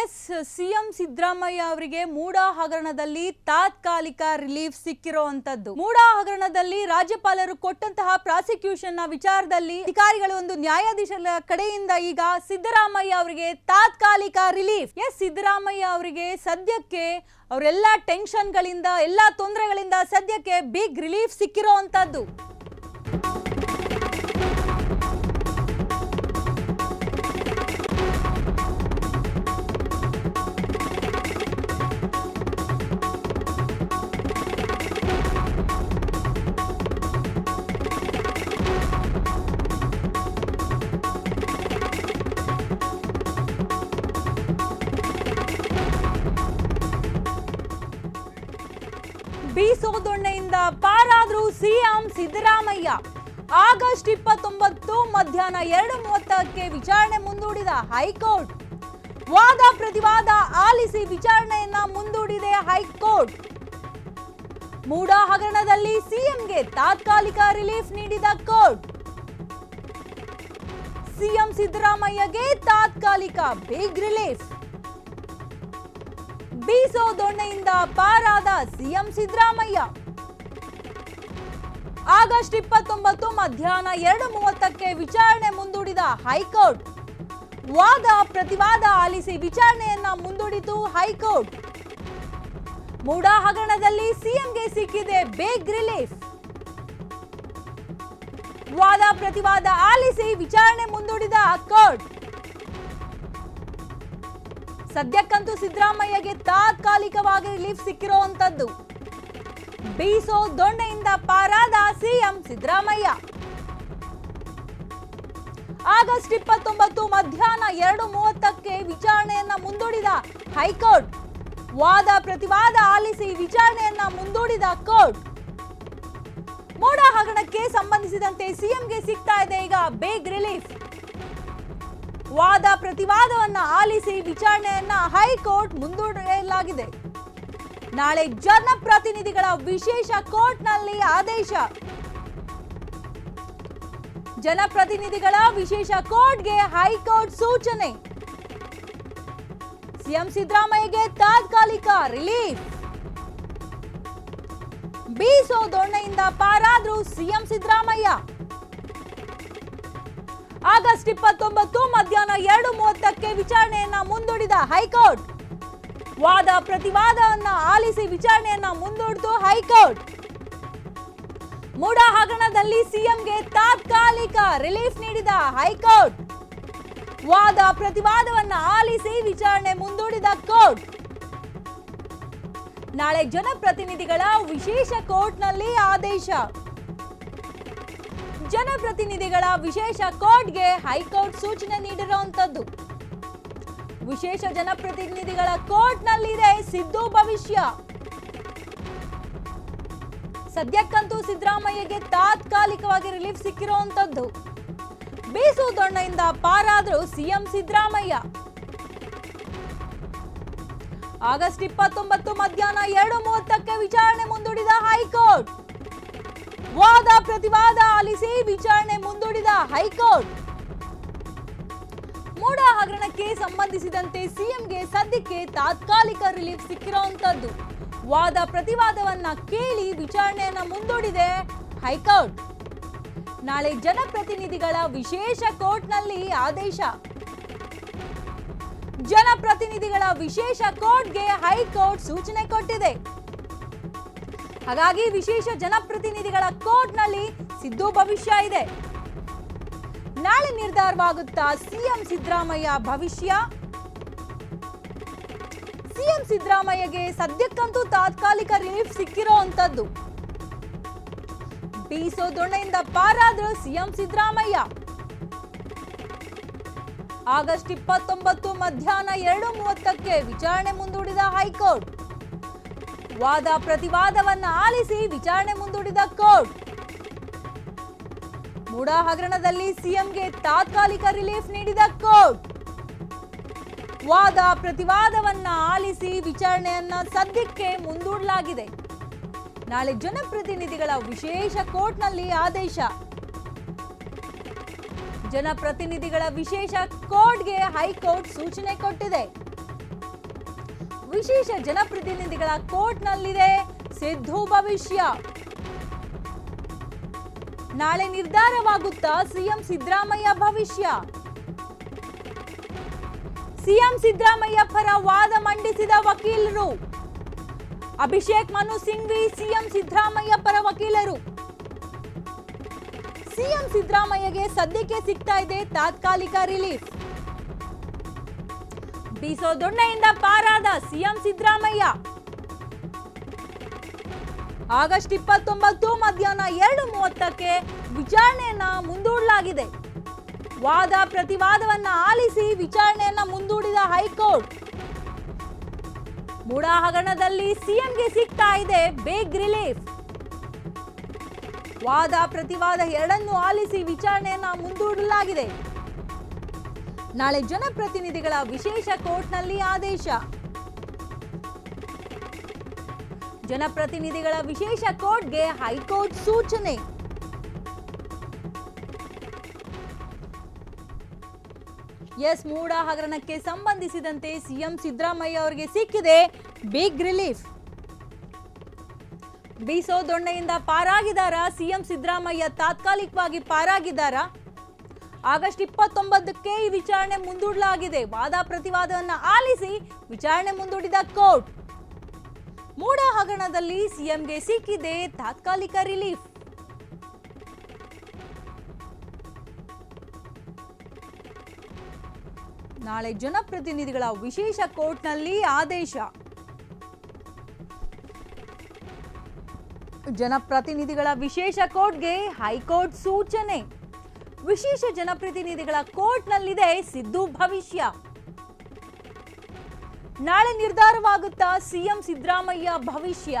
S, CM Siddaramaiah ಅವರಿಗೆ ಮೂಡಾ ಹಗರಣದಲ್ಲಿ ತಾತ್ಕಾಲಿಕ ರಿಲೀಫ್ ಸಿಕ್ಕಿರುವಂತದ್ದು. ಮೂಡಾ ಹಗರಣದಲ್ಲಿ ರಾಜ್ಯಪಾಲರು ಕೊಟ್ಟಂತಹ ಪ್ರಾಸಿಕ್ಯೂಷನ್ ವಿಚಾರದಲ್ಲಿ ಅಧಿಕಾರಿಗಳು ಒಂದು ನ್ಯಾಯಾಧೀಶರ ಕಡೆಯಿಂದ ಈಗ ಸಿದ್ದರಾಮಯ್ಯ ಅವರಿಗೆ ತಾತ್ಕಾಲಿಕ ರಿಲೀಫ್. ಎಸ್, ಸಿದ್ದರಾಮಯ್ಯ ಅವರಿಗೆ ಸದ್ಯಕ್ಕೆ ಅವರೆಲ್ಲ ಟೆನ್ಷನ್ಗಳಿಂದ, ಎಲ್ಲ ತೊಂದರೆಗಳಿಂದ ಸದ್ಯಕ್ಕೆ ಬಿಗ್ ರಿಲೀಫ್ ಸಿಕ್ಕಿರುವಂತದ್ದು. ಬೀಸೋದೊಣ್ಣೆಯಿಂದ ಸಿದ್ದರಾಮಯ್ಯ. ಆಗಸ್ಟ್ ಇಪ್ಪತ್ತೊಂಬತ್ತು ಮಧ್ಯಾಹ್ನ ಎರಡು ಮೂವತ್ತಕ್ಕೆ ವಿಚಾರಣೆ ಮುಂದೂಡಿದ ಹೈಕೋರ್ಟ್. ವಾದ ಪ್ರತಿವಾದ ಆಲಿಸಿ ವಿಚಾರಣೆಯನ್ನ ಮುಂದೂಡಿದೆ ಹೈಕೋರ್ಟ್. ಮೂಡ ಹಗರಣದಲ್ಲಿ ಸಿಎಂಗೆ ತಾತ್ಕಾಲಿಕ ರಿಲೀಫ್ ನೀಡಿದ ಕೋರ್ಟ್. ಸಿಎಂ ಸಿದ್ದರಾಮಯ್ಯಗೆ ತಾತ್ಕಾಲಿಕ ಬಿಗ್ ರಿಲೀಫ್. ಬೀಸೋ ದೊಣ್ಣೆಯಿಂದ ಪಾರಾದ ಸಿಎಂ ಸಿದ್ದರಾಮಯ್ಯ. ಆಗಸ್ಟ್ ಇಪ್ಪತ್ತೊಂಬತ್ತು ಮಧ್ಯಾಹ್ನ ಎರಡು ಮೂವತ್ತಕ್ಕೆ ವಿಚಾರಣೆ ಮುಂದೂಡಿದ ಹೈಕೋರ್ಟ್. ವಾದ, ಪ್ರತಿವಾದ ಆಲಿಸಿ ವಿಚಾರಣೆಯನ್ನ ಮುಂದೂಡಿತು ಹೈಕೋರ್ಟ್. ಮೂಡ ಹಗರಣದಲ್ಲಿ ಸಿಎಂಗೆ ಸಿಕ್ಕಿದೆ ಬೇಗ್ ರಿಲೀಫ್. ವಾದ, ಪ್ರತಿವಾದ ಆಲಿಸಿ ವಿಚಾರಣೆ ಮುಂದೂಡಿದ ಕೋರ್ಟ್ ಸದ್ಯಕ್ಕಂತೂ ಸಿದ್ದರಾಮಯ್ಯಗೆ ತಾತ್ಕಾಲಿಕವಾಗಿ ರಿಲೀಫ್ ಸಿಕ್ಕಿರುವಂತದ್ದು. ಬೀಸೋ ದೊಣ್ಣೆಯಿಂದ ಪಾರಾದ ಸಿಎಂ ಸಿದ್ದರಾಮಯ್ಯ. ಆಗಸ್ಟ್ ಇಪ್ಪತ್ತೊಂಬತ್ತು ಮಧ್ಯಾಹ್ನ ಎರಡು ಮೂವತ್ತಕ್ಕೆ ವಿಚಾರಣೆಯನ್ನ ಮುಂದೂಡಿದ ಹೈಕೋರ್ಟ್. ವಾದ ಪ್ರತಿವಾದ ಆಲಿಸಿ ವಿಚಾರಣೆಯನ್ನ ಮುಂದೂಡಿದ ಕೋರ್ಟ್. ಮೋಡ ಹಗರಣಕ್ಕೆ ಸಂಬಂಧಿಸಿದಂತೆ ಸಿಎಂಗೆ ಸಿಗ್ತಾ ಇದೆ ಈಗ ಬೇಗ್ ರಿಲೀಫ್. ವಾದ ಪ್ರತಿವಾದವನ್ನ ಆಲಿಸಿ ವಿಚಾರಣೆಯನ್ನ ಹೈಕೋರ್ಟ್ ಮುಂದೂಡಲಾಗಿದೆ. ನಾಳೆ ಜನಪ್ರತಿನಿಧಿಗಳ ವಿಶೇಷ ಕೋರ್ಟ್ನಲ್ಲಿ ಆದೇಶ. ಜನಪ್ರತಿನಿಧಿಗಳ ವಿಶೇಷ ಕೋರ್ಟ್ಗೆ ಹೈಕೋರ್ಟ್ ಸೂಚನೆ. ಸಿಎಂ ಸಿದ್ದರಾಮಯ್ಯಗೆ ತಾತ್ಕಾಲಿಕ ರಿಲೀಫ್. ಬೀಸೋ ದೊಣ್ಣೆಯಿಂದ ಪಾರಾದ್ರು ಸಿಎಂ ಸಿದ್ದರಾಮಯ್ಯ. ಆಗಸ್ಟ್ ಇಪ್ಪತ್ತೊಂಬತ್ತು ಮಧ್ಯಾಹ್ನ ಎರಡು ಮೂವತ್ತಕ್ಕೆ ವಿಚಾರಣೆಯನ್ನ ಮುಂದೂಡಿದ ಹೈಕೋರ್ಟ್. ವಾದ ಪ್ರತಿವಾದವನ್ನ ಆಲಿಸಿ ವಿಚಾರಣೆಯನ್ನ ಮುಂದೂಡಿತು ಹೈಕೋರ್ಟ್. ಮೂಡ ಹಗರಣದಲ್ಲಿ ಸಿಎಂಗೆ ತಾತ್ಕಾಲಿಕ ರಿಲೀಫ್ ನೀಡಿದ ಹೈಕೋರ್ಟ್. ವಾದ ಪ್ರತಿವಾದವನ್ನ ಆಲಿಸಿ ವಿಚಾರಣೆ ಮುಂದೂಡಿದ ಕೋರ್ಟ್. ನಾಳೆ ಜನಪ್ರತಿನಿಧಿಗಳ ವಿಶೇಷ ಕೋರ್ಟ್ನಲ್ಲಿ ಆದೇಶ. ಜನಪ್ರತಿನಿಧಿಗಳ ವಿಶೇಷ ಕೋರ್ಟ್ಗೆ ಹೈಕೋರ್ಟ್ ಸೂಚನೆ ನೀಡಿರುವಂತದ್ದು. ವಿಶೇಷ ಜನಪ್ರತಿನಿಧಿಗಳ ಕೋರ್ಟ್ನಲ್ಲಿದೆ ಸಿದ್ದು ಭವಿಷ್ಯ. ಸದ್ಯಕ್ಕಂತೂ ಸಿದ್ದರಾಮಯ್ಯಗೆ ತಾತ್ಕಾಲಿಕವಾಗಿ ರಿಲೀಫ್ ಸಿಕ್ಕಿರುವಂತದ್ದು. ಬೀಸು ದೊಣ್ಣೆಯಿಂದ ಪಾರಾದ್ರು ಸಿಎಂ ಸಿದ್ದರಾಮಯ್ಯ. ಆಗಸ್ಟ್ ಇಪ್ಪತ್ತೊಂಬತ್ತು ಮಧ್ಯಾಹ್ನ ಎರಡು ಮೂವತ್ತಕ್ಕೆ ವಿಚಾರಣೆ ಮುಂದೂಡಿದ ಹೈಕೋರ್ಟ್. ವಾದ ಪ್ರತಿವಾದ ಆಲಿಸಿ ವಿಚಾರಣೆ ಮುಂದೂಡಿದ ಹೈಕೋರ್ಟ್. ಮೂಡ ಹಗರಣಕ್ಕೆ ಸಂಬಂಧಿಸಿದಂತೆ ಸಿಎಂಗೆ ಸದ್ಯಕ್ಕೆ ತಾತ್ಕಾಲಿಕ ರಿಲೀಫ್ ಸಿಕ್ಕಿರುವಂತದ್ದು ವಾದ ಪ್ರತಿವಾದವನ್ನ ಕೇಳಿ ವಿಚಾರಣೆಯನ್ನ ಮುಂದೂಡಿದೆ ಹೈಕೋರ್ಟ್. ನಾಳೆ ಜನಪ್ರತಿನಿಧಿಗಳ ವಿಶೇಷ ಕೋರ್ಟ್ನಲ್ಲಿ ಆದೇಶ. ಜನಪ್ರತಿನಿಧಿಗಳ ವಿಶೇಷ ಕೋರ್ಟ್ಗೆ ಹೈಕೋರ್ಟ್ ಸೂಚನೆ ಕೊಟ್ಟಿದೆ. ಹಾಗಾಗಿ ವಿಶೇಷ ಜನಪ್ರತಿನಿಧಿಗಳ ಕೋರ್ಟ್ನಲ್ಲಿ ಸಿದ್ದು ಭವಿಷ್ಯ ಇದೆ. ನಾಳೆ ನಿರ್ಧಾರವಾಗುತ್ತಾ ಸಿಎಂ ಸಿದ್ದರಾಮಯ್ಯ ಭವಿಷ್ಯ? ಸಿಎಂ ಸಿದ್ದರಾಮಯ್ಯಗೆ ಸದ್ಯಕ್ಕಂತೂ ತಾತ್ಕಾಲಿಕ ರಿಲೀಫ್ ಸಿಕ್ಕಿರೋಂಥದ್ದು ಬೀಸೋ ದೊಣ್ಣೆಯಿಂದ ಪಾರಾದ್ರು ಸಿಎಂ ಸಿದ್ದರಾಮಯ್ಯ. ಆಗಸ್ಟ್ ಇಪ್ಪತ್ತೊಂಬತ್ತು ಮಧ್ಯಾಹ್ನ ಎರಡು ಮೂವತ್ತಕ್ಕೆ ವಿಚಾರಣೆ ಮುಂದೂಡಿದ ಹೈಕೋರ್ಟ್. ವಾದ ಪ್ರತಿವಾದವನ್ನ ಆಲಿಸಿ ವಿಚಾರಣೆ ಮುಂದೂಡಿದ ಕೋರ್ಟ್. ಮೂಡ ಹಗರಣದಲ್ಲಿ ಸಿಎಂಗೆ ತಾತ್ಕಾಲಿಕ ರಿಲೀಫ್ ನೀಡಿದ ಕೋರ್ಟ್. ವಾದ ಪ್ರತಿವಾದವನ್ನ ಆಲಿಸಿ ವಿಚಾರಣೆಯನ್ನ ಸದ್ಯಕ್ಕೆ ಮುಂದೂಡಲಾಗಿದೆ. ನಾಳೆ ಜನಪ್ರತಿನಿಧಿಗಳ ವಿಶೇಷ ಕೋರ್ಟ್ನಲ್ಲಿ ಆದೇಶ. ಜನಪ್ರತಿನಿಧಿಗಳ ವಿಶೇಷ ಕೋರ್ಟ್ಗೆ ಹೈಕೋರ್ಟ್ ಸೂಚನೆ ಕೊಟ್ಟಿದೆ. ವಿಶೇಷ ಜನಪ್ರತಿನಿಧಿಗಳ ಕೋರ್ಟ್ನಲ್ಲಿದೆ ಸಿದ್ದು ಭವಿಷ್ಯ. ನಾಳೆ ನಿರ್ಧಾರವಾಗುತ್ತಾ ಸಿಎಂ ಸಿದ್ದರಾಮಯ್ಯ ಭವಿಷ್ಯ? ಸಿಎಂ ಸಿದ್ದರಾಮಯ್ಯ ಪರ ವಾದ ಮಂಡಿಸಿದ ವಕೀಲರು. ಅಭಿಷೇಕ್ ಮನು ಸಿಂಘ್ವಿ ಸಿಎಂ ಸಿದ್ದರಾಮಯ್ಯ ಪರ ವಕೀಲರು. ಸಿಎಂ ಸಿದ್ದರಾಮಯ್ಯಗೆ ಸದ್ಯಕ್ಕೆ ಸಿಗ್ತಾ ಇದೆ ತಾತ್ಕಾಲಿಕ ರಿಲೀಫ್. ಬೀಸೋ ದೊಣ್ಣೆಯಿಂದ ಪಾರಾದ ಸಿಎಂ ಸಿದ್ದರಾಮಯ್ಯ. ಆಗಸ್ಟ್ ಇಪ್ಪತ್ತೊಂಬತ್ತು ಮಧ್ಯಾಹ್ನ ಎರಡು ಮೂವತ್ತಕ್ಕೆ ವಿಚಾರಣೆಯನ್ನ ಮುಂದೂಡಲಾಗಿದೆ. ವಾದ ಪ್ರತಿವಾದವನ್ನ ಆಲಿಸಿ ವಿಚಾರಣೆಯನ್ನ ಮುಂದೂಡಿದ ಹೈಕೋರ್ಟ್. ಮೂಡಾ ಹಗರಣದಲ್ಲಿ ಸಿಎಂಗೆ ಸಿಗ್ತಾ ಇದೆ ಬೇಗ್ ರಿಲೀಫ್. ವಾದ ಪ್ರತಿವಾದ ಎರಡನ್ನು ಆಲಿಸಿ ವಿಚಾರಣೆಯನ್ನ ಮುಂದೂಡಲಾಗಿದೆ. ನಾಳೆ ಜನಪ್ರತಿನಿಧಿಗಳ ವಿಶೇಷ ಕೋರ್ಟ್ನಲ್ಲಿ ಆದೇಶ. ಜನಪ್ರತಿನಿಧಿಗಳ ವಿಶೇಷ ಕೋರ್ಟ್ಗೆ ಹೈಕೋರ್ಟ್ ಸೂಚನೆ. ಎಸ್ ಮೂಡ ಹಗರಣಕ್ಕೆ ಸಂಬಂಧಿಸಿದಂತೆ ಸಿಎಂ ಸಿದ್ದರಾಮಯ್ಯ ಅವರಿಗೆ ಸಿಕ್ಕಿದೆ ಬಿಗ್ ರಿಲೀಫ್ ಬಿಸೋ ದೊಣ್ಣೆಯಿಂದ ಪಾರಾಗಿದ್ದಾರ ಸಿಎಂ ಸಿದ್ದರಾಮಯ್ಯ? ತಾತ್ಕಾಲಿಕವಾಗಿ ಪಾರಾಗಿದ್ದಾರ? ಆಗಸ್ಟ್ ಇಪ್ಪತ್ತೊಂಬತ್ತಕ್ಕೆ ಈ ವಿಚಾರಣೆ ಮುಂದೂಡಲಾಗಿದೆ. ವಾದ ಪ್ರತಿವಾದವನ್ನು ಆಲಿಸಿ ವಿಚಾರಣೆ ಮುಂದೂಡಿದ ಕೋರ್ಟ್. ಮೂಡ ಹಗರಣದಲ್ಲಿ ಸಿಎಂಗೆ ಸಿಕ್ಕಿದೆ ತಾತ್ಕಾಲಿಕ ರಿಲೀಫ್. ನಾಳೆ ಜನಪ್ರತಿನಿಧಿಗಳ ವಿಶೇಷ ಕೋರ್ಟ್ನಲ್ಲಿ ಆದೇಶ. ಜನಪ್ರತಿನಿಧಿಗಳ ವಿಶೇಷ ಕೋರ್ಟ್ಗೆ ಹೈಕೋರ್ಟ್ ಸೂಚನೆ. ವಿಶೇಷ ಜನಪ್ರತಿನಿಧಿಗಳ ಕೋರ್ಟ್ನಲ್ಲಿದೆ ಸಿದ್ದು ಭವಿಷ್ಯ. ನಾಳೆ ನಿರ್ಧಾರವಾಗುತ್ತಾ ಸಿಎಂ ಸಿದ್ದರಾಮಯ್ಯ ಭವಿಷ್ಯ?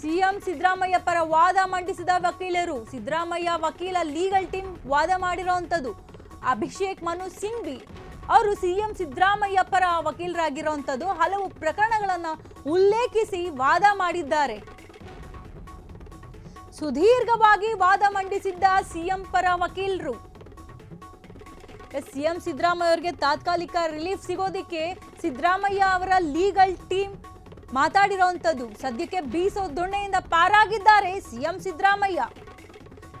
ಸಿಎಂ ಸಿದ್ದರಾಮಯ್ಯ ಪರ ವಾದ ಮಂಡಿಸಿದ ವಕೀಲರು, ಸಿದ್ದರಾಮಯ್ಯ ವಕೀಲ ಲೀಗಲ್ ಟೀಮ್ ವಾದ ಮಾಡಿರೋಂಥದ್ದು. ಅಭಿಷೇಕ್ ಮನು ಸಿಂಘ್ವಿ ಅವರು ಸಿಎಂ ಸಿದ್ದರಾಮಯ್ಯ ಪರ ವಕೀಲರಾಗಿರೋಂಥದ್ದು. ಹಲವು ಪ್ರಕರಣಗಳನ್ನು ಉಲ್ಲೇಖಿಸಿ ವಾದ ಮಾಡಿದ್ದಾರೆ. ಸುದೀರ್ಘವಾಗಿ ವಾದ ಮಂಡಿಸಿದ್ದ ಸಿಎಂ ಪರ ವಕೀಲರು. ಸಿಎಂ ಸಿದ್ದರಾಮಯ್ಯ ಅವರಿಗೆ ತಾತ್ಕಾಲಿಕ ರಿಲೀಫ್ ಸಿಗೋದಿಕ್ಕೆ ಸಿದ್ದರಾಮಯ್ಯ ಅವರ ಲೀಗಲ್ ಟೀಮ್ ಮಾತಾಡಿರೋವಂಥದ್ದು ಸದ್ಯಕ್ಕೆ ಬೀಸೋ ದೊಣ್ಣೆಯಿಂದ ಪಾರಾಗಿದ್ದಾರೆ ಸಿಎಂ ಸಿದ್ದರಾಮಯ್ಯ.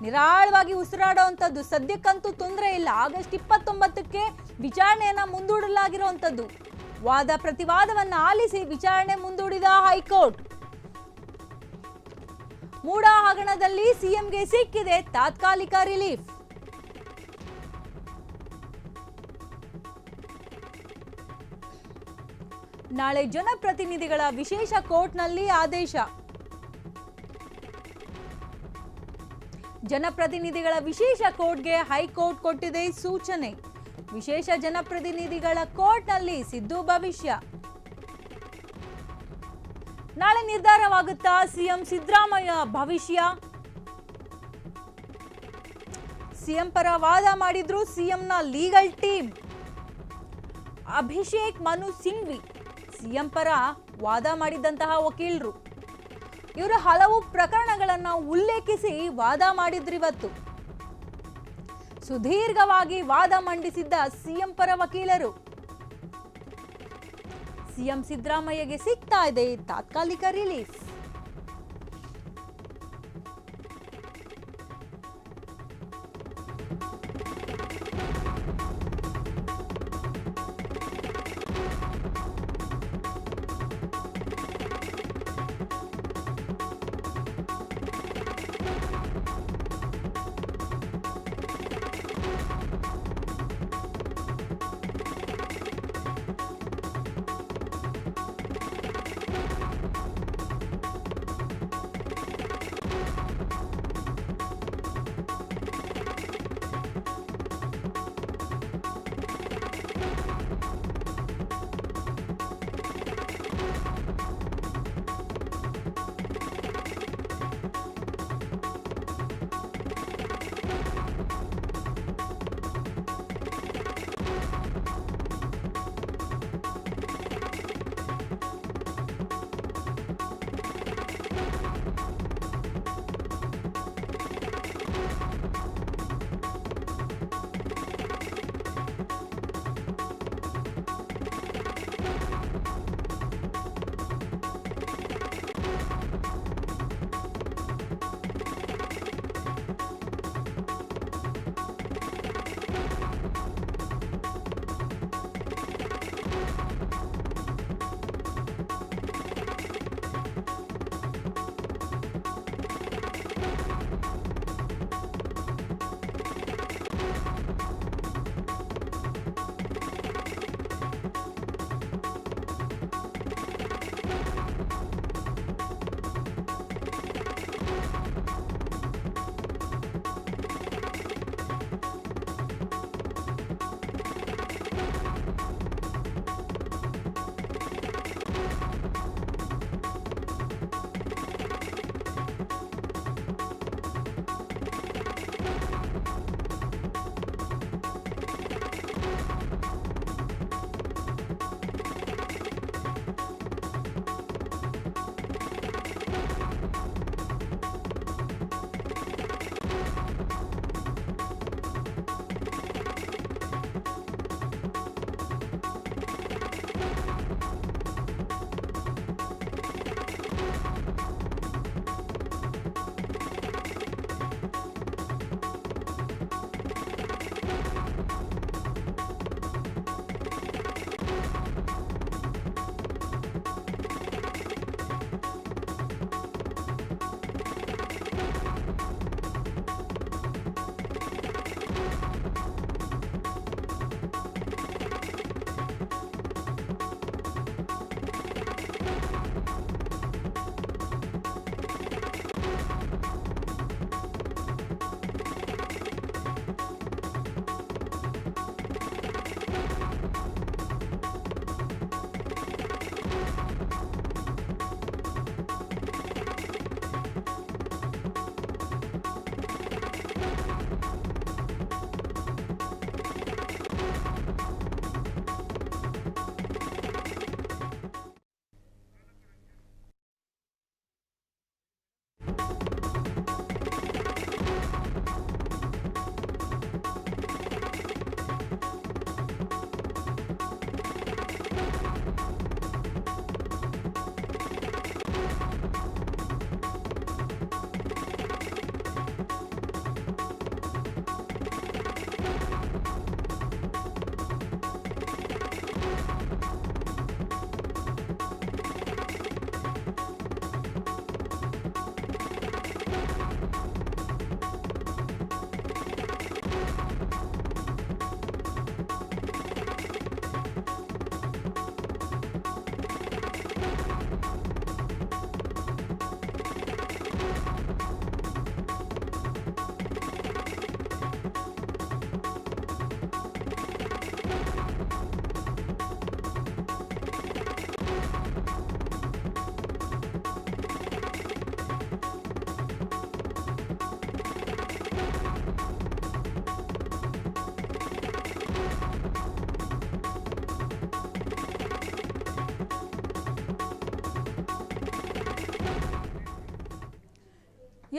ನಿರಾಳವಾಗಿ ಉಸಿರಾಡುವಂಥದ್ದು ಸದ್ಯಕ್ಕಂತೂ ತೊಂದರೆ ಇಲ್ಲ. ಆಗಸ್ಟ್ ಇಪ್ಪತ್ತೊಂಬತ್ತಕ್ಕೆ ವಿಚಾರಣೆಯನ್ನು ಮುಂದೂಡಲಾಗಿರುವಂಥದ್ದು ವಾದ ಪ್ರತಿವಾದವನ್ನ ಆಲಿಸಿ ವಿಚಾರಣೆ ಮುಂದೂಡಿದ ಹೈಕೋರ್ಟ್. ಮೂಡಾ ಹಗರಣದಲ್ಲಿ ಸಿಎಂಗೆ ಸಿಕ್ಕಿದೆ ತಾತ್ಕಾಲಿಕ ರಿಲೀಫ್. ನಾಳೆ ಜನಪ್ರತಿನಿಧಿಗಳ ವಿಶೇಷ ಕೋರ್ಟ್ನಲ್ಲಿ ಆದೇಶ. ಜನಪ್ರತಿನಿಧಿಗಳ ವಿಶೇಷ ಕೋರ್ಟ್ಗೆ ಹೈಕೋರ್ಟ್ ಕೊಟ್ಟಿದೆ ಸೂಚನೆ. ವಿಶೇಷ ಜನಪ್ರತಿನಿಧಿಗಳ ಕೋರ್ಟ್ನಲ್ಲಿ ಸಿದ್ದು ಭವಿಷ್ಯ. ನಾಳೆ ನಿರ್ಧಾರವಾಗುತ್ತಾ ಸಿಎಂ ಸಿದ್ದರಾಮಯ್ಯ ಭವಿಷ್ಯ? ಸಿಎಂ ಪರ ವಾದ ಮಾಡಿದ್ರು ಸಿಎಂನ legal team. Abhishek Manu Singhvi. CM ಪರ ವಾದ ಮಾಡಿದ್ದಂತಹ ವಕೀಲರು. ಇವರು ಹಲವು ಪ್ರಕರಣಗಳನ್ನ ಉಲ್ಲೇಖಿಸಿ ವಾದ ಮಾಡಿದ್ರಿವತ್ತು ಸುದೀರ್ಘವಾಗಿ ವಾದ ಮಂಡಿಸಿದ್ದ ಸಿಎಂ ಪರ ವಕೀಲರು. ಸಿಎಂ ಸಿದ್ದರಾಮಯ್ಯಗೆ ಸಿಗ್ತಾ ಇದೆ ತಾತ್ಕಾಲಿಕ ರಿಲೀಫ್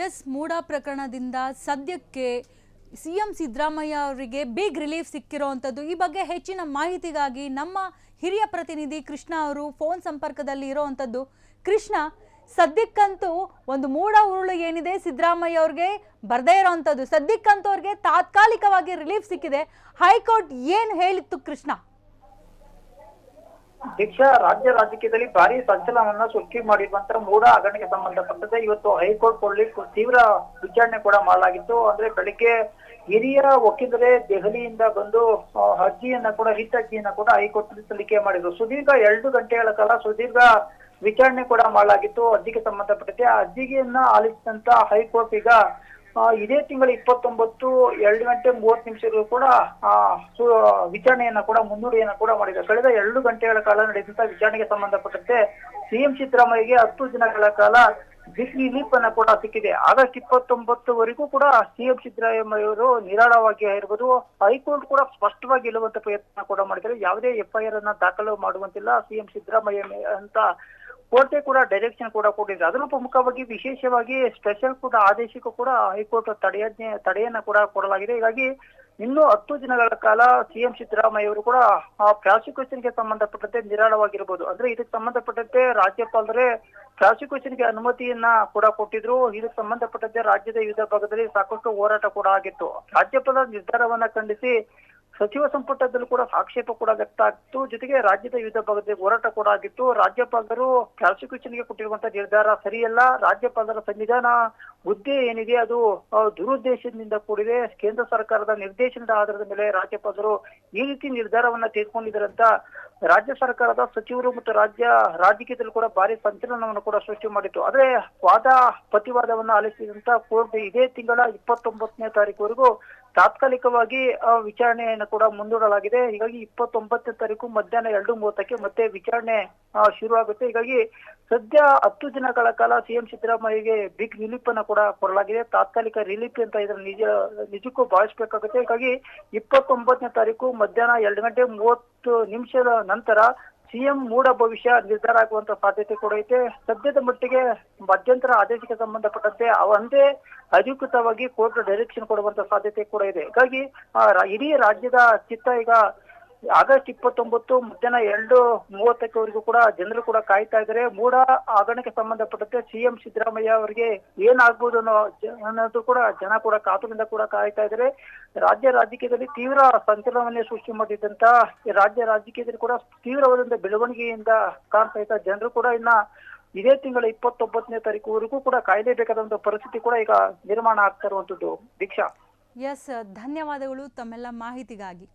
ಎಸ್, ಮೂಡ ಪ್ರಕರಣದಿಂದ ಸದ್ಯಕ್ಕೆ ಸಿ ಎಂ ಸಿದ್ದರಾಮಯ್ಯ ಅವರಿಗೆ ಬಿಗ್ ರಿಲೀಫ್ ಸಿಕ್ಕಿರೋವಂಥದ್ದು ಈ ಬಗ್ಗೆ ಹೆಚ್ಚಿನ ಮಾಹಿತಿಗಾಗಿ ನಮ್ಮ ಹಿರಿಯ ಪ್ರತಿನಿಧಿ ಕೃಷ್ಣ ಅವರು ಫೋನ್ ಸಂಪರ್ಕದಲ್ಲಿ ಇರೋವಂಥದ್ದು ಕೃಷ್ಣ, ಸದ್ಯಕ್ಕಂತೂ ಒಂದು ಮೂಡ ಉರುಳು ಏನಿದೆ ಸಿದ್ದರಾಮಯ್ಯ ಅವ್ರಿಗೆ? ಬರದೇ ಇರೋವಂಥದ್ದು ಸದ್ಯಕ್ಕಂತೂ ಅವ್ರಿಗೆ ತಾತ್ಕಾಲಿಕವಾಗಿ ರಿಲೀಫ್ ಸಿಕ್ಕಿದೆ. ಹೈಕೋರ್ಟ್ ಏನು ಹೇಳಿತ್ತು ಕೃಷ್ಣ? ದೀಕ್ಷಾ ರಾಜ್ಯ ರಾಜಕೀಯದಲ್ಲಿ ಭಾರಿ ಸಂಚಲನವನ್ನ ಸೃಷ್ಟಿ ಮಾಡಿರುವಂತ ಮೂಡ ಹಗರಣಕ್ಕೆ ಸಂಬಂಧಪಟ್ಟಂತೆ ಇವತ್ತು ಹೈಕೋರ್ಟ್ನಲ್ಲಿ ತೀವ್ರ ವಿಚಾರಣೆ ಕೂಡ ಮಾಡಲಾಗಿತ್ತು. ಅಂದ್ರೆ ಬೆಳಿಗ್ಗೆ ಹಿರಿಯ ವಕೀಲರೇ ದೆಹಲಿಯಿಂದ ಬಂದು ಅರ್ಜಿಯನ್ನ ಕೂಡ ಹಿತ ಅರ್ಜಿಯನ್ನ ಕೂಡ ಹೈಕೋರ್ಟ್ ಸಲ್ಲಿಕೆ ಮಾಡಿದ್ರು. ಸುದೀರ್ಘ ಎರಡು ಗಂಟೆಗಳ ಕಾಲ ಸುದೀರ್ಘ ವಿಚಾರಣೆ ಕೂಡ ಮಾಡಲಾಗಿತ್ತು ಅರ್ಜಿಗೆ ಸಂಬಂಧಪಟ್ಟಂತೆ. ಆ ಅರ್ಜಿಗೆಯನ್ನ ಆಲಿಸಿದಂತ ಹೈಕೋರ್ಟ್ ಈಗ ಇದೇ ತಿಂಗಳ ಇಪ್ಪತ್ತೊಂಬತ್ತು, ಎರಡು ಗಂಟೆ ಮೂವತ್ತು ನಿಮಿಷಗಳು ಕೂಡ ವಿಚಾರಣೆಯನ್ನ ಕೂಡ, ಮುನ್ನುಡಿಯನ್ನ ಕೂಡ ಮಾಡಿದೆ ಕಳೆದ ಎರಡು ಗಂಟೆಗಳ ಕಾಲ ನಡೆದಂತ ವಿಚಾರಣೆಗೆ ಸಂಬಂಧಪಟ್ಟಂತೆ ಸಿಎಂ ಸಿದ್ದರಾಮಯ್ಯಗೆ ಹತ್ತು ದಿನಗಳ ಕಾಲ ಬಿಗ್ ರಿಲೀಫ್ ಅನ್ನ ಕೂಡ ಸಿಕ್ಕಿದೆ. ಆಗಸ್ಟ್ ಇಪ್ಪತ್ತೊಂಬತ್ತುವರೆಗೂ ಕೂಡ ಸಿಎಂ ಸಿದ್ದರಾಮಯ್ಯ ಅವರು ನಿರಾಳವಾಗಿ ಇರ್ಬೋದು ಹೈಕೋರ್ಟ್ ಕೂಡ ಸ್ಪಷ್ಟವಾಗಿ ಇಲ್ಲುವಂತ ಪ್ರಯತ್ನ ಕೂಡ ಮಾಡಿದ್ದಾರೆ. ಯಾವುದೇ ಎಫ್ಐಆರ್ ಅನ್ನ ದಾಖಲು ಮಾಡುವಂತಿಲ್ಲ ಸಿಎಂ ಸಿದ್ದರಾಮಯ್ಯ ಅಂತ ಕೋರ್ಟೇ ಕೂಡ ಡೈರೆಕ್ಷನ್ ಕೂಡ ಕೊಟ್ಟಿದೆ. ಅದರಲ್ಲೂ ಪ್ರಮುಖವಾಗಿ ವಿಶೇಷವಾಗಿ ಸ್ಪೆಷಲ್ ಕೂಡ ಆದೇಶಕ್ಕೂ ಕೂಡ ಹೈಕೋರ್ಟ್ ತಡೆಯಾಜ್ಞೆ, ತಡೆಯನ್ನ ಕೂಡ ಕೊಡಲಾಗಿದೆ. ಹೀಗಾಗಿ ಇನ್ನು ಹತ್ತು ದಿನಗಳ ಕಾಲ ಸಿಎಂ ಸಿದ್ದರಾಮಯ್ಯ ಅವರು ಕೂಡ ಪ್ರಾಸಿಕ್ಯೂಷನ್ಗೆ ಸಂಬಂಧಪಟ್ಟಂತೆ ನಿರಾಳವಾಗಿರ್ಬೋದು. ಅಂದ್ರೆ ಇದಕ್ಕೆ ಸಂಬಂಧಪಟ್ಟಂತೆ ರಾಜ್ಯಪಾಲರೇ ಪ್ರಾಸಿಕ್ಯೂಷನ್ಗೆ ಅನುಮತಿಯನ್ನ ಕೂಡ ಕೊಟ್ಟಿದ್ರು. ಇದಕ್ಕೆ ಸಂಬಂಧಪಟ್ಟಂತೆ ರಾಜ್ಯದ ವಿವಿಧ ಭಾಗದಲ್ಲಿ ಸಾಕಷ್ಟು ಹೋರಾಟ ಕೂಡ ಆಗಿತ್ತು. ರಾಜ್ಯಪಾಲರ ನಿರ್ಧಾರವನ್ನ ಖಂಡಿಸಿ ಸಚಿವ ಸಂಪುಟದಲ್ಲೂ ಕೂಡ ಆಕ್ಷೇಪ ಕೂಡ ವ್ಯಕ್ತ ಆಗಿತ್ತು ಜೊತೆಗೆ ರಾಜ್ಯದ ವಿವಿಧ ಭಾಗದಲ್ಲಿ ಹೋರಾಟ ಕೂಡ ಆಗಿತ್ತು. ರಾಜ್ಯಪಾಲರು ಪ್ರಾಸಿಕ್ಯೂಷನ್ಗೆ ಕೊಟ್ಟಿರುವಂತಹ ನಿರ್ಧಾರ ಸರಿಯಲ್ಲ. ರಾಜ್ಯಪಾಲರ ಸಂವಿಧಾನ ಹುದ್ದೆ ಏನಿದೆ ಅದು ದುರುದ್ದೇಶದಿಂದ ಕೂಡಿದೆ. ಕೇಂದ್ರ ಸರ್ಕಾರದ ನಿರ್ದೇಶನದ ಆಧಾರದ ಮೇಲೆ ರಾಜ್ಯಪಾಲರು ಈ ರೀತಿ ನಿರ್ಧಾರವನ್ನ ತೆಗೆದುಕೊಂಡಿದ್ದಾರೆ ಅಂತ ರಾಜ್ಯ ಸರ್ಕಾರದ ಸಚಿವರು ಮತ್ತು ರಾಜ್ಯ ರಾಜಕೀಯದಲ್ಲಿ ಕೂಡ ಭಾರಿ ಸಂಚಲನವನ್ನು ಕೂಡ ಸೃಷ್ಟಿ ಮಾಡಿತ್ತು. ಆದ್ರೆ ವಾದ, ಪ್ರತಿವಾದವನ್ನು ಆಲಿಸಿದಂತ ಕೋರ್ಟ್ ಇದೇ ತಿಂಗಳ ಇಪ್ಪತ್ತೊಂಬತ್ತನೇ ತಾರೀಕುವರೆಗೂ ತಾತ್ಕಾಲಿಕವಾಗಿ ವಿಚಾರಣೆಯನ್ನು ಕೂಡ ಮುಂದೂಡಲಾಗಿದೆ. ಹೀಗಾಗಿ ಇಪ್ಪತ್ತೊಂಬತ್ತನೇ ತಾರೀಕು ಮಧ್ಯಾಹ್ನ ಎರಡು ಮೂವತ್ತಕ್ಕೆ ಮತ್ತೆ ವಿಚಾರಣೆ ಶುರುವಾಗುತ್ತೆ. ಹೀಗಾಗಿ ಸದ್ಯ ಹತ್ತು ದಿನಗಳ ಕಾಲ ಸಿಎಂ ಸಿದ್ದರಾಮಯ್ಯಗೆ ಬಿಗ್ ರಿಲೀಫ್ ಅನ್ನ ಕೂಡ ಕೊಡಲಾಗಿದೆ. ತಾತ್ಕಾಲಿಕ ರಿಲೀಫ್ ಅಂತ ಇದರ ನಿಜ, ನಿಜಕ್ಕೂ ಭಾವಿಸಬೇಕಾಗುತ್ತೆ. ಹೀಗಾಗಿ ಇಪ್ಪತ್ತೊಂಬತ್ತನೇ ತಾರೀಕು ಮಧ್ಯಾಹ್ನ ಎರಡು ಗಂಟೆ ಮೂವತ್ತು ನಿಮಿಷದ ನಂತರ ಸಿಎಂ ಮೂಡ ಭವಿಷ್ಯ ನಿರ್ಧಾರ ಆಗುವಂತ ಸಾಧ್ಯತೆ ಕೂಡ ಐತೆ. ಸದ್ಯದ ಮಟ್ಟಿಗೆ ಮಧ್ಯಂತರ ಆದೇಶಕ್ಕೆ ಸಂಬಂಧಪಟ್ಟಂತೆ ಅವಂದೇ ಅಧಿಕೃತವಾಗಿ ಕೋರ್ಟ್ ಡೈರೆಕ್ಷನ್ ಕೊಡುವಂತ ಸಾಧ್ಯತೆ ಕೂಡ ಇದೆ. ಹೀಗಾಗಿ ಇಡೀ ರಾಜ್ಯದ ಚಿತ್ತ ಈಗ ಆಗಸ್ಟ್ ಇಪ್ಪತ್ತೊಂಬತ್ತು, ಮಧ್ಯಾಹ್ನ ಎರಡು ಮೂವತ್ತಕ್ಕವರೆಗೂ ಕೂಡ ಜನರು ಕೂಡ ಕಾಯ್ತಾ ಇದ್ದಾರೆ ಮೂಡ ಆಗಣಕ್ಕೆ ಸಂಬಂಧಪಟ್ಟಂತೆ ಸಿಎಂ ಸಿದ್ದರಾಮಯ್ಯ ಅವರಿಗೆ ಏನಾಗ್ಬೋದು ಅನ್ನೋ ಅನ್ನೋದು ಕೂಡ ಜನ ಕೂಡ ಕಾತುರದಿಂದ ಕೂಡ ಕಾಯ್ತಾ ಇದ್ದಾರೆ ರಾಜ್ಯ ರಾಜಕೀಯದಲ್ಲಿ ತೀವ್ರ ಸಂಚಲನವನ್ನೇ ಸೃಷ್ಟಿ ಮಾಡಿದ್ದಂತ ರಾಜ್ಯ ರಾಜಕೀಯದಲ್ಲಿ ಕೂಡ ತೀವ್ರವಾದಂತ ಬೆಳವಣಿಗೆಯಿಂದ ಕಾಣ್ತಾ ಇದ್ದ ಜನರು ಕೂಡ ಇನ್ನ ಇದೇ ತಿಂಗಳ ಇಪ್ಪತ್ತೊಂಬತ್ತನೇ ತಾರೀಕುವರೆಗೂ ಕೂಡ ಕಾಯಲೇಬೇಕಾದಂತ ಪರಿಸ್ಥಿತಿ ಕೂಡ ಈಗ ನಿರ್ಮಾಣ ಆಗ್ತಾ ಇರುವಂತದ್ದು. ದೀಕ್ಷಾ. ಎಸ್ ಧನ್ಯವಾದಗಳು ತಮ್ಮೆಲ್ಲ ಮಾಹಿತಿಗಾಗಿ.